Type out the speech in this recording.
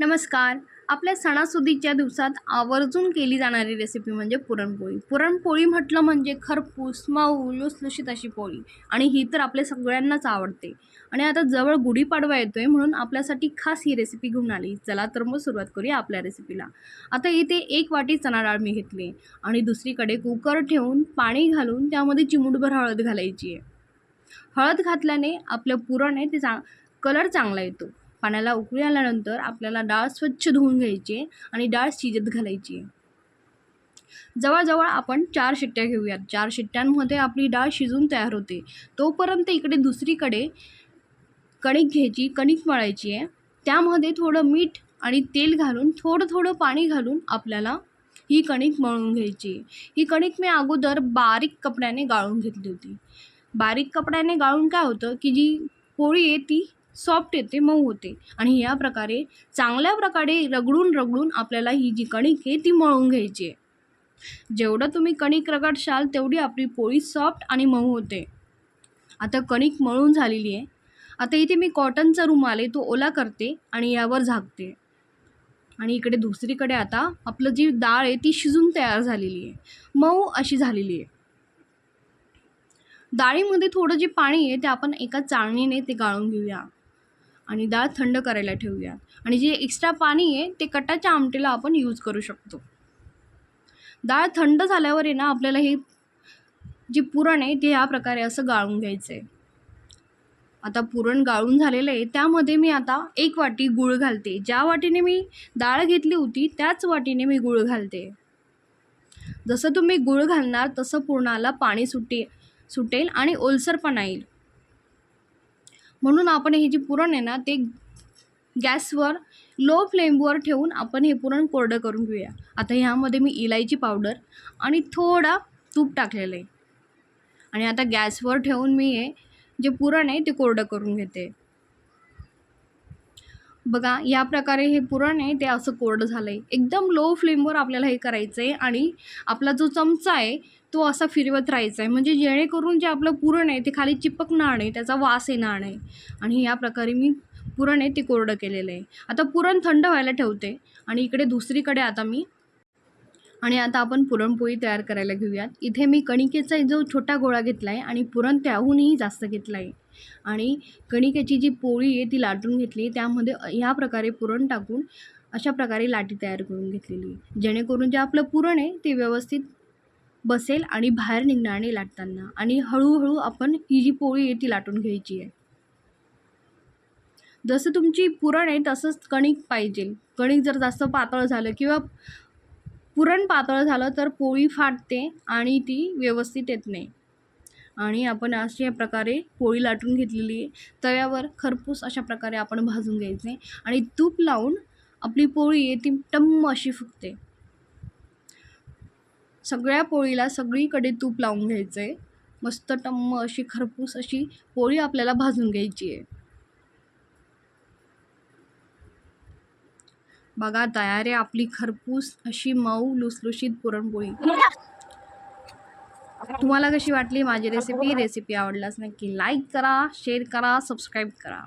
नमस्कार. आपल्या सणासुदीच्या दिवसात आवर्जून केली जाणारी रेसिपी म्हणजे पुरणपोळी. पुरणपोळी म्हटलं म्हणजे खरपूस माऊ लुसलुशीत अशी पोळी. आणि ही तर आपल्या सगळ्यांनाच आवडते. आणि आता जवळ गुढीपाडवा येतोय म्हणून आपल्यासाठी खास ही रेसिपी घेऊन आली. चला तर मग सुरुवात करूया आपल्या रेसिपीला आता इथे एक वाटी चणा डाळ मी घेतली. आणि दुसरीकडे कुकर ठेवून पाणी घालून त्यामध्ये चिमूटभर हळद घालायची आहे. हळद घातल्याने आपलं पुरण आहे ते चा कलर चांगला येतो. पाण्याला उकळी आल्यानंतर आपल्याला डाळ स्वच्छ धुवून घ्यायची आणि डाळ शिजत घालायची. जवळजवळ आपण चार शिट्ट्या घेऊयात. चार शिट्ट्यांमध्ये आपली डाळ शिजून तयार होते. तोपर्यंत इकडे दुसरीकडे कणिक घ्यायची कणिक मळायची आहे. त्यामध्ये थोडं मीठ आणि तेल घालून थोडं थोडं पाणी घालून आपल्याला ही कणिक मळून घ्यायची. ही कणिक मी अगोदर बारीक कपड्याने गाळून घेतली होती. बारीक कपड्याने गाळून काय होतं की जी पोळी आहे ती सॉफ्ट येते मऊ होते. आणि या प्रकारे चांगल्या प्रकारे रगडून रगडून आपल्याला ही जी कणिक आहे ती मळून घ्यायची आहे. जेवढं तुम्ही कणिक रगडशाल तेवढी आपली पोळी सॉफ्ट आणि मऊ होते. आता कणिक मळून झालेली आहे. आता इथे मी कॉटनचा रुमाल आहे तो ओला करते आणि यावर झाकते. आणि इकडे दुसरीकडे आता आपलं जी डाळ आहे ती शिजून तयार झालेली आहे. मऊ अशी झालेली आहे. डाळीमध्ये थोडं जे पाणी आहे ते आपण एका चाळणीने ते गाळून घेऊया. आणि डाळ थंड करायला ठेवूया. आणि जे एक्स्ट्रा पाणी आहे ते कटाच्या आमटीला आपण यूज करू शकतो. डाळ थंड झाल्यावर आहे ना आपल्याला हे जे पुरण आहे ते ह्या प्रकारे असं गाळून घ्यायचं आहे आता पुरण गाळून झालेलं आहे त्यामध्ये मी आता एक वाटी गूळ घालते. ज्या वाटीने मी डाळ घेतली होती त्याच वाटीने मी गूळ घालते. जसं तुम्ही गूळ घालणार तसं पुरणाला पाणी सुटे सुटेल आणि ओलसरपणा येईल. म्हणून आपण हे जे पुरण आहे ना ते गॅसवर लो फ्लेमवर ठेवून आपण हे पुरण कोरडं करून घेऊया. आता ह्यामध्ये मी इलायची पावडर आणि थोडा तूप टाकलेलं आहे. आणि आता गॅसवर ठेवून मी हे जे पुरण आहे ते कोरडं करून घेते. बघा या प्रकारे हे पुरण आहे ते असं कोरडं झालं आहे एकदम लो फ्लेमवर आपल्याला हे करायचं आहे आणि आपला जो चमचा आहे तो असा फिरवत राहायचा आहे म्हणजे जेणेकरून जे आपलं पुरण आहे ते खाली चिपकणार नाही त्याचा वास येणार नाही आणि या प्रकारे मी पुरण आहे ते कोरडं केलेलं आहे. आता पुरण थंड व्हायला ठेवते. आणि इकडे दुसरीकडे आता मी आणि आता आपण पुरणपोळी तयार करायला घेऊयात. इथे मी कणिकेचा जो छोटा गोळा घेतला आहे आणि पुरण त्याहूनही जास्त घेतला आहे आणि कणिकेची जी पोळी आहे ती लाटून घेतली त्यामध्ये ह्या प्रकारे पुरण टाकून अशा प्रकारे लाटी तयार करून घेतलेली आहे. जेणेकरून जे आपलं पुरण आहे ते व्यवस्थित बसेल आणि बाहेर निघणार नाही लाटताना. आणि हळूहळू आपण ही जी पोळी आहे ती लाटून घ्यायची आहे. जसं तुमची पुरण आहे तसंच कणिक पाहिजे. कणिक जर जास्त पातळ झालं किंवा पुरण पातळ झालं तर पोळी फाटते आणि ती व्यवस्थित येत नाही. आणि आपण अशा प्रकारे पोळी लाटून घेतलेली आहे. तव्यावर खरपूस अशा प्रकारे आपण भाजून घ्यायचे आणि तूप लावून आपली पोळी आहे ती टम्म अशी फुगते. सगळ्या पोळीला सगळीकडे तूप लावून घ्यायचं आहे मस्त टम्म अशी खरपूस अशी पोळी आपल्याला भाजून घ्यायची आहे. बघा तयार आहे आपली खरपूस अशी मऊ लुसलुशीत पुरणपोळी. तुम्हाला कशी वाटली माझी रेसिपी रेसिपी आवडल्यास नक्की. लाईक करा शेअर करा सबस्क्राईब करा.